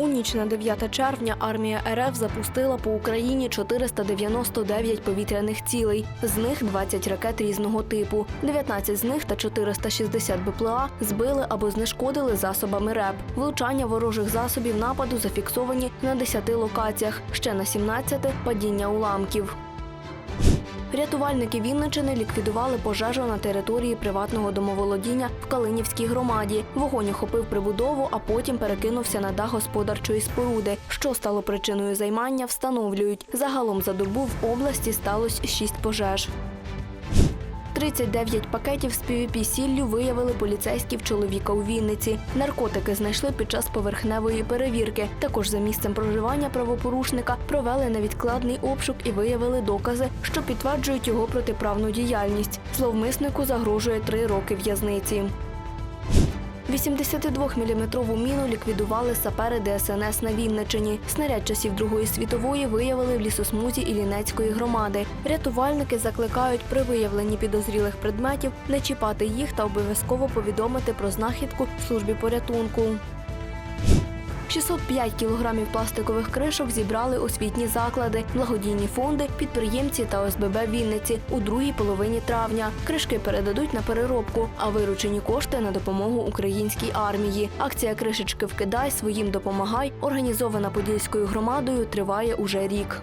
У ніч на 9 червня армія РФ запустила по Україні 499 повітряних цілей, з них 20 ракет різного типу. 19 з них та 460 БПЛА збили або знешкодили засобами РЕП. Влучання ворожих засобів нападу зафіксовані на 10 локаціях, ще на 17 – падіння уламків. Рятувальники Вінничини ліквідували пожежу на території приватного домоволодіння в Калинівській громаді. Вогонь охопив прибудову, а потім перекинувся на дах господарчої споруди. Що стало причиною займання, встановлюють. Загалом за добу в області сталося шість пожеж. 39 пакетів з pvp сіллю виявили поліцейські в чоловіка у Вінниці. Наркотики знайшли під час поверхневої перевірки. Також за місцем проживання правопорушника провели невідкладний обшук і виявили докази, що підтверджують його протиправну діяльність. Зловмиснику загрожує три роки в'язниці. 82-мм міну ліквідували сапери ДСНС на Вінничині. Снаряд часів Другої світової виявили в лісосмузі Іллінецької громади. Рятувальники закликають при виявленні підозрілих предметів не чіпати їх та обов'язково повідомити про знахідку службі порятунку. 605 кілограмів пластикових кришок зібрали освітні заклади, благодійні фонди, підприємці та ОСББ Вінниці у другій половині травня. Кришки передадуть на переробку, а виручені кошти на допомогу українській армії. Акція Кришечки вкидай своїм допомагай, організована подільською громадою, триває уже рік.